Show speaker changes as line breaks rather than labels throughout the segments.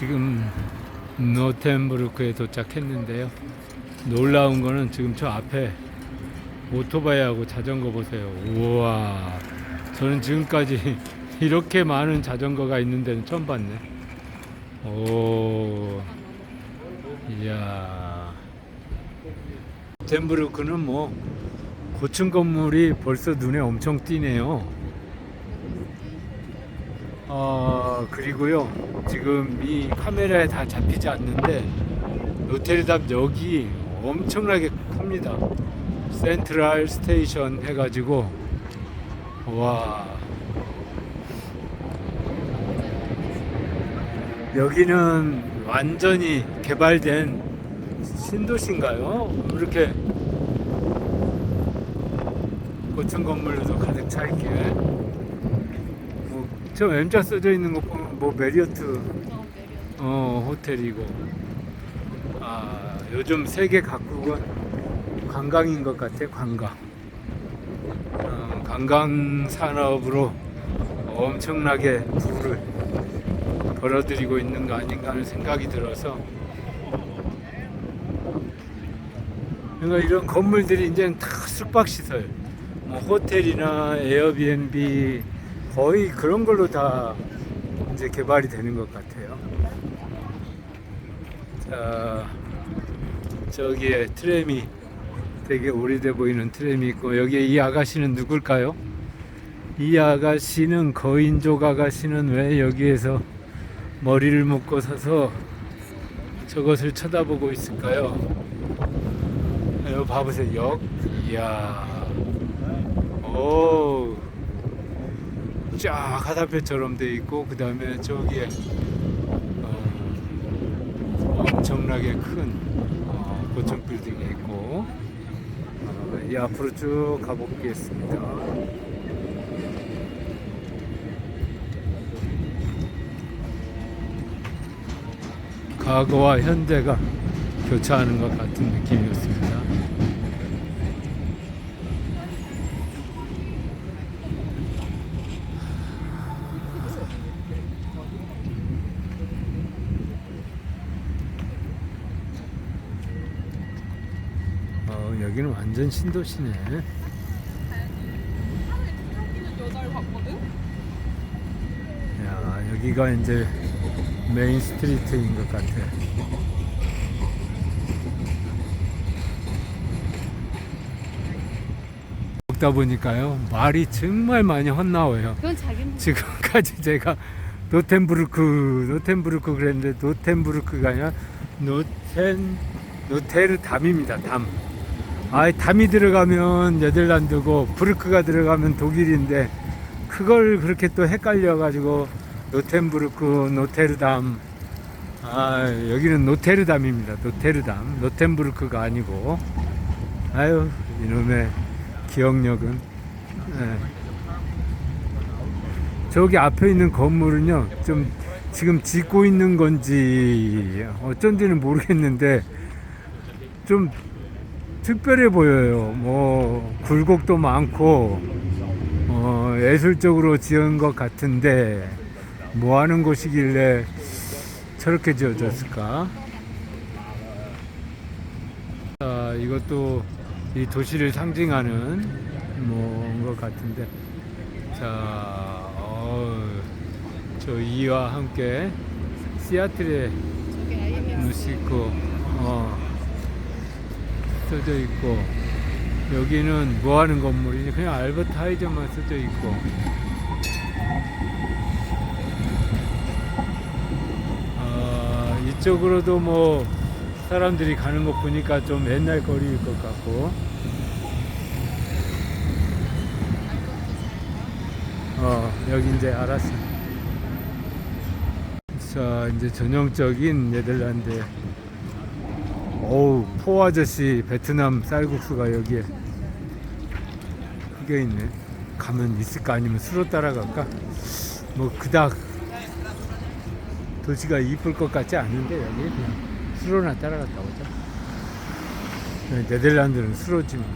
지금 노텐부르크에 도착했는데요. 놀라운 거는 지금 저 앞에 오토바이하고 자전거 보세요. 우와. 저는 지금까지 이렇게 많은 자전거가 있는 데는 처음 봤네. 오. 이야. 덴부르크는 뭐 고층 건물이 벌써 눈에 엄청 띄네요. 어, 그리고요. 지금 이 카메라에 다 잡히지 않는데 노테르담 역이 엄청나게 큽니다. 센트럴 스테이션 해가지고 와 여기는 완전히 개발된 신도시인가요? 이렇게 고층 건물로도 가득 차 있게 뭐, 저 M자 써져 있는 거 보면 뭐 메리어트. 어, 호텔이고. 아 요즘 세계 각국은 관광인 것 같아 관광. 어, 관광 산업으로 엄청나게 부를 벌어들이고 있는 거 아닌가 하는 생각이 들어서. 그러니까 이런 건물들이 이제는 다 숙박시설. 뭐 호텔이나 에어비앤비 거의 그런 걸로 다 이제 개발이 되는 것 같아요. 자, 저기에 트램이 되게 오래돼 보이는 트램이 있고 여기에 이 아가씨는 누굴까요? 이 아가씨는 거인족 아가씨는 왜 여기에서 머리를 묶고 서서 저것을 쳐다보고 있을까요? 여기 봐보세요. 역. 이야. 오. 쫙 화살표처럼 돼 있고 그 다음에 저기에 어, 엄청나게 큰 어, 고층 빌딩이 있고 어, 이 앞으로 쭉 가보겠습니다. 과거와 현대가 교차하는 것 같은 느낌이었습니다. 어, 여기는 완전 신도시네. 야, 여기가 이제 메인 스트리트인 것 같아. 먹다 보니까요, 말이 정말 많이 헛나와요.
자기
지금까지 제가 노텐부르크, 노텐부르크 그랬는데 노텐부르크가 아니라 노텐, 노테르 담입니다. 담. 아, 담이 들어가면 네덜란드고 부르크가 들어가면 독일인데 그걸 그렇게 또 헷갈려가지고 노텐부르크, 노테르담. 아, 여기는 노테르담입니다. 노테르담. 노텐부르크가 아니고. 아유, 이놈의 기억력은. 예. 저기 앞에 있는 건물은요, 좀 지금 짓고 있는 건지 어쩐지는 모르겠는데 좀 특별해 보여요. 뭐 굴곡도 많고 어, 예술적으로 지은 것 같은데 뭐 하는 곳이길래 저렇게 지어졌을까? 자, 이것도 이 도시를 상징하는 뭐것 같은데 자, 어, 저 이와 함께
IMF
무시고 어, 써져 있고 여기는 뭐 하는 건물이지? 그냥 알버트 하이저만 써져 있고 아, 이쪽으로도 뭐 사람들이 가는 거 보니까 좀 옛날 거리일 것 같고 어 여기 이제 알았어 자 이제 전형적인 네덜란드 어우 포 아저씨 베트남 쌀국수가 여기에 크게 있네. 가면 있을까? 아니면 수로 따라갈까? 뭐 그닥 도시가 이쁠 것 같지 않은데 여기 그냥 수로나 따라갔다 오자 네, 네덜란드는 수로지만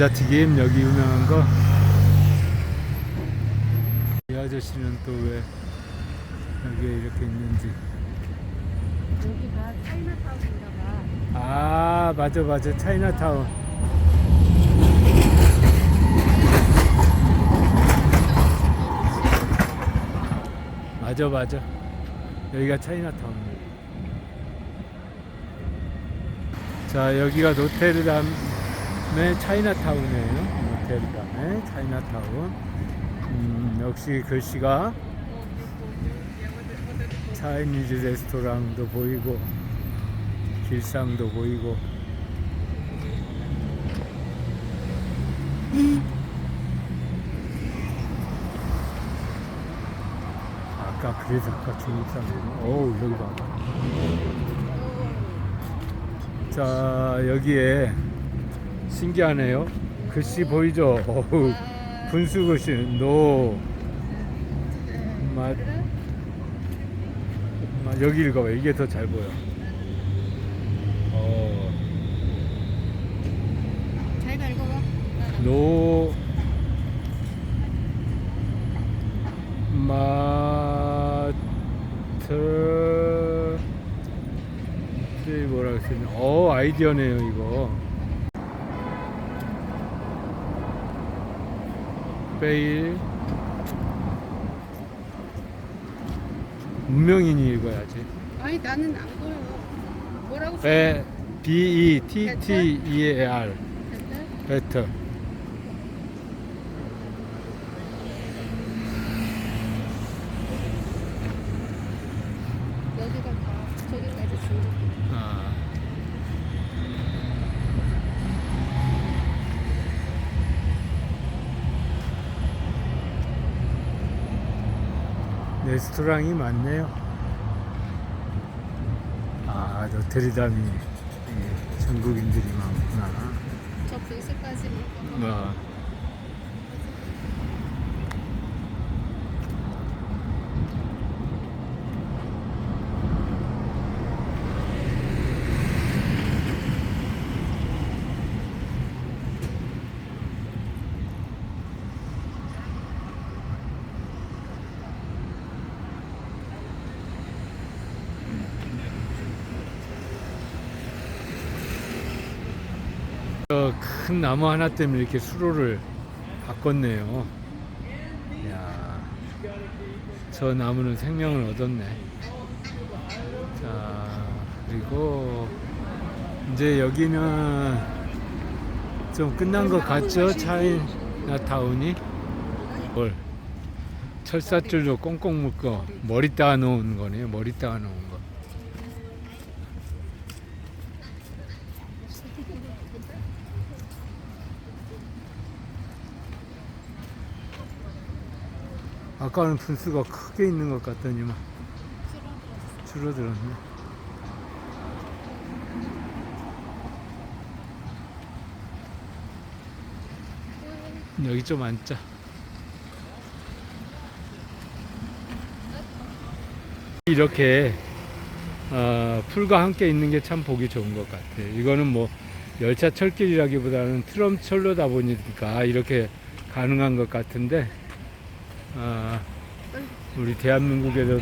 감자튀김 여기 유명한 거. 이 아저씨는 또 왜 여기에 이렇게 있는지.
여기가 차이나타운인가 봐.
아 맞아 맞아 차이나타운. 맞아 맞아 여기가 차이나타운. 자 여기가 노테르담 의 차이나타운이에요. 노테르담의 차이나타운. 음, 역시 글씨가 차이니즈 레스토랑도 보이고 길상도 보이고 아까 그래서 아까 중국 사람들 어우 여기 봐. 자 여기에 신기하네요. 글씨 보이죠? 어우 분수 글씨 노 맛. 아, 여기 읽어봐. 이게 더 잘 보여. 어,
자기가 읽어봐.
노 마트 이 뭐라고 쓰냐? 어 아이디어네요 이거. 베일 문명인이 읽어야지.
아니 나는 안 보여. 뭐라고 써?
베 B E T T E A R
됐다?
베터.
여기가 다 저기까지 중국.
아. 레스토랑이 많네요. 아, 노트리담이 예, 중국인들이 많구나.
저 분수까지만.
뭐. 큰 나무 하나 때문에 이렇게 수로를 바꿨네요. 야, 저 나무는 생명을 얻었네. 자, 그리고 이제 여기는 좀 끝난 것 같죠? 차이나타운이? 뭘? 철사줄로 꽁꽁 묶어 머리 따 놓은 거네요. 머리 따 놓은 거. 아까는 분수가 크게 있는 것 같더니만 줄어들었네. 여기 좀 앉자. 이렇게 어, 풀과 함께 있는 게 참 보기 좋은 것 같아요. 이거는 뭐 열차 철길이라기보다는 트럼 철로다 보니까 이렇게 가능한 것 같은데 아, 우리 대한민국에도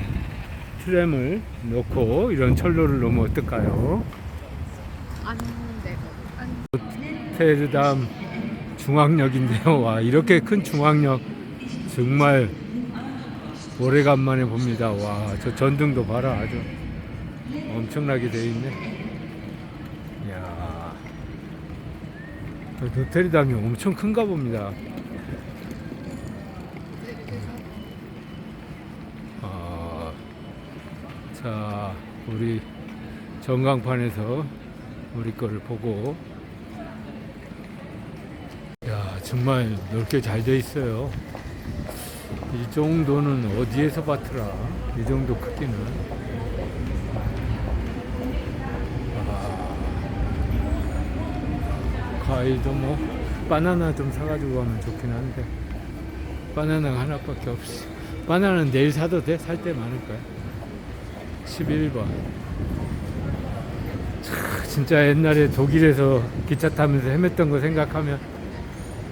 트램을 놓고 이런 철로를 놓으면 어떨까요?
안 되고. 안.
테르담 중앙역인데요. 와 이렇게 큰 중앙역 정말 오래간만에 봅니다. 와 저 전등도 봐라 아주 엄청나게 돼 있네. 이야, 저 노테르담이 엄청 큰가 봅니다. 아, 자, 우리 전광판에서 우리 거를 보고, 야, 정말 넓게 잘 돼 있어요. 이 정도는 어디에서 봤더라? 이 정도 크기는. 아, 과일도 뭐, 바나나 좀 사가지고 가면 좋긴 한데, 바나나가 하나밖에 없어. 바나나는 내일 사도 돼? 살 때 많을 거야. 11번. 차, 진짜 옛날에 독일에서 기차 타면서 헤맸던 거 생각하면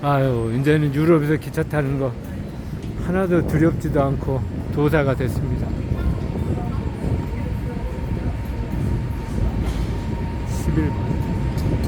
아유, 이제는 유럽에서 기차 타는 거 하나도 두렵지도 않고 도사가 됐습니다. 11분.